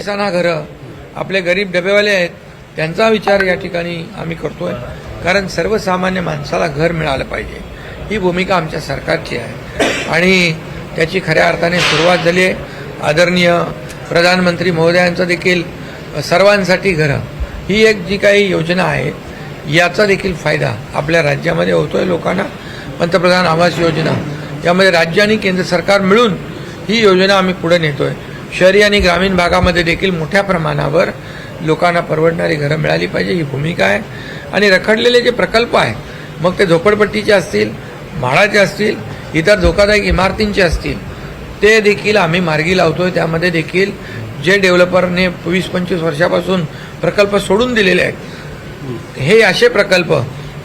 किसाना घरं आपले गरीब डबेवाले आहेत त्यांचा विचार या ठिकाणी आम्ही करतोय. कारण सर्वसामान्य माणसाला घर मिळालं पाहिजे. ही भूमिका आमच्या सरकारची आहे. आणि त्याची खऱ्या अर्थाने सुरुवात झाली आहे. आदरणीय प्रधानमंत्री महोदयांचं देखील सर्वांसाठी घरं. ही एक जी काही योजना आहे याचा देखील फायदा आपल्या राज्यामध्ये होतोय लोकांना. पंतप्रधान आवास योजना यामध्ये राज्य आणि केंद्र सरकार मिळून ही योजना आम्ही पुढे नेतोय. शहरी आणि ग्रामीण भागामध्ये देखील मोठ्या प्रमाणावर लोकांना परवडणारी घरं मिळाली पाहिजे. ही भूमिका आहे. आणि रखडलेले जे प्रकल्प आहे मग ते झोपडपट्टीचे असतील म्हाडाचे असतील इतर धोकादायक इमारतींचे असतील ते देखील आम्ही मार्गी लावतो आहे त्यामध्ये देखील जे डेव्हलपरने वीस पंचवीस वर्षापासून प्रकल्प सोडून दिलेले आहेत हे असे प्रकल्प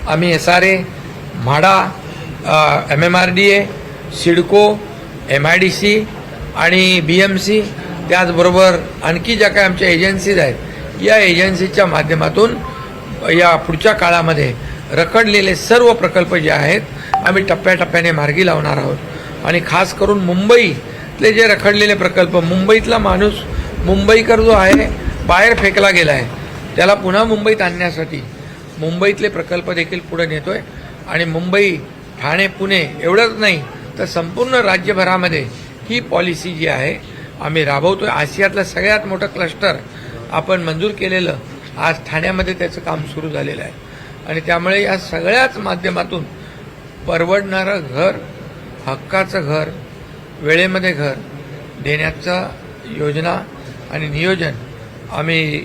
आम्ही S R A MHADA M M R D A CIDCO M I D C आणि बी एम सी त्याचबरोबर आणखी ज्या काही आमच्या एजन्सीज आहेत या एजन्सीच्या माध्यमातून या पुढच्या काळामध्ये रखडलेले सर्व प्रकल्प जे आहेत आम्ही टप्प्याटप्प्याने मार्गी लावणार आहोत. आणि खास करून मुंबईतले जे रखडलेले प्रकल्प मुंबईतला माणूस मुंबईकर जो आहे बाहेर फेकला गेला आहे त्याला पुन्हा मुंबईत आणण्यासाठी मुंबईतले प्रकल्प देखील पुढे नेतो आहे आणि मुंबई ठाणे पुणे एवढंच नाही तर संपूर्ण राज्यभरामध्ये ही पॉलिसी जी आहे आम्ही राबवतोय. आशियातलं सगळ्यात मोठं क्लस्टर आपण मंजूर केलेलं आज ठाण्यामध्ये त्याचं काम सुरू झालेलं आहे. आणि त्यामुळे या सगळ्याच माध्यमातून परवडणारं घर हक्काचं घर वेळेमध्ये घर देण्याचा योजना आणि नियोजन आम्ही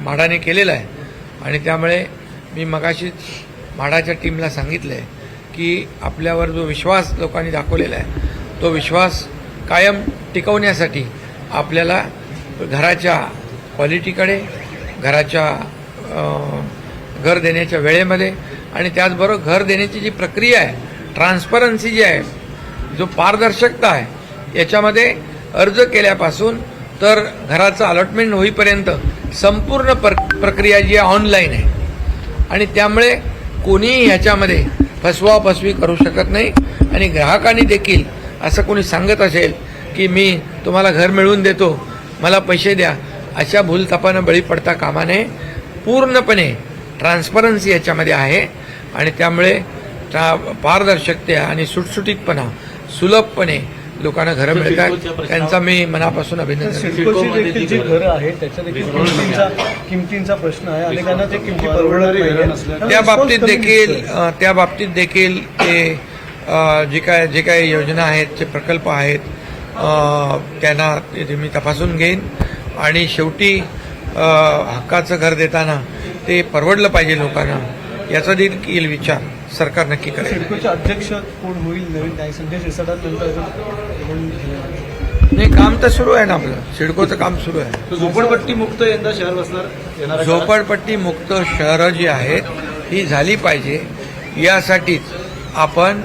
म्हाडाने केलेलं आहे. आणि त्यामुळे मी मगाशीच म्हाडाच्या टीमला सांगितलं आहे की आपल्यावर जो विश्वास लोकांनी दाखवलेला आहे तो विश्वास कायम टिकवण्यासाठी आपल्याला घराच्या क्वालिटीकडे घराच्या घर देण्याच्या वेळेमध्ये आणि त्याचबरोबर घर देण्याची जी प्रक्रिया आहे ट्रान्सपरन्सी जी आहे जो पारदर्शकता आहे याच्यामध्ये अर्ज केल्यापासून तर घराचं अलॉटमेंट होईपर्यंत संपूर्ण पर प्रक्रिया जी आहे ऑनलाईन आहे. आणि त्यामुळे कोणीही ह्याच्यामध्ये फसवाफसवी करू शकत नाही आणि ग्राहकांनी देखील असं कोणी सांगत असेल की मी तुम्हाला घर मिळवून देतो मला पैसे द्या अशा भूलथापानं बळी पडता कामा नये पूर्णपणे ट्रान्सपरन्सी याच्यामध्ये आहे आणि त्यामुळे ट्रा- पारदर्शकता आणि सुटसुटीतपणा सुलभपणे लोकांना घरं मिळतात. त्यांचा मी मनापासून अभिनंदन जी घरं आहेत त्याच्या देखील किमतींचा किमतींचा प्रश्न आहे. अनेकांना ते किमती परवडणार नाही त्या बाबतीत देखील त्या बाबतीत देखील ते जे काय जे काही योजना आहेत जे प्रकल्प आहेत अ, त्यांना ते मी तपासून घेईन. आणि शेवटी हक्काचं घर देताना ते परवडलं पाहिजे लोकांना याचा देखील विचार सरकार नक्की करेल. अध्यक्ष कोण होईल नवीन? संजय नाही. काम तर सुरू आहे ना आपलं. सिडकोचं काम सुरू आहे. झोपडपट्टी मुक्त यंदा शहर बसणार. झोपडपट्टी मुक्त शहरं जी आहेत ही झाली पाहिजे. यासाठीच आपण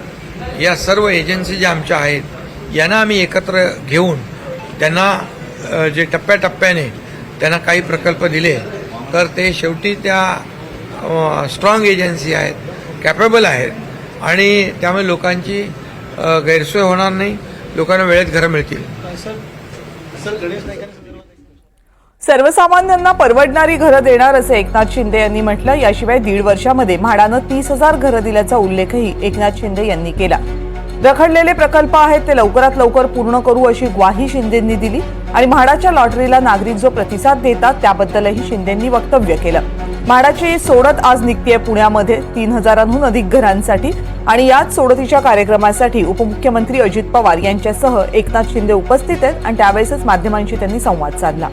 या सर्व एजन्सी ज्या आमच्या आहेत यांना आम्ही एकत्र घेऊन त्यांना जे टप्प्याटप्प्याने त्यांना काही प्रकल्प दिले तर ते शेवटी त्या स्ट्रॉंग एजन्सी आहेत कॅपेबल आहेत. आणि त्यामुळे लोकांची गैरसोय होणार नाही लोकांना वेळेत घरं मिळतील सर सर गणेश नाईकांसंदर्भात सर्वसामान्यांना परवडणारी घरं देणार असं एकनाथ शिंदे यांनी म्हटलं. याशिवाय दीड वर्षामध्ये म्हाडानं तीस हजार घरं दिल्याचा उल्लेखही एकनाथ शिंदे यांनी केला. रखडलेले प्रकल्प आहेत ते लवकरात लवकर पूर्ण करू अशी ग्वाही शिंदेंनी दिली आणि म्हाडाच्या लॉटरीला नागरिक जो प्रतिसाद देतात त्याबद्दलही शिंदेंनी वक्तव्य केलं. म्हाडाची सोडत आज निघतीय पुण्यामध्ये तीन हजारांहून अधिक घरांसाठी आणि याच सोडतीच्या कार्यक्रमासाठी उपमुख्यमंत्री अजित पवार यांच्यासह एकनाथ शिंदे उपस्थित आहेत आणि त्यावेळेसच माध्यमांशी त्यांनी संवाद साधला.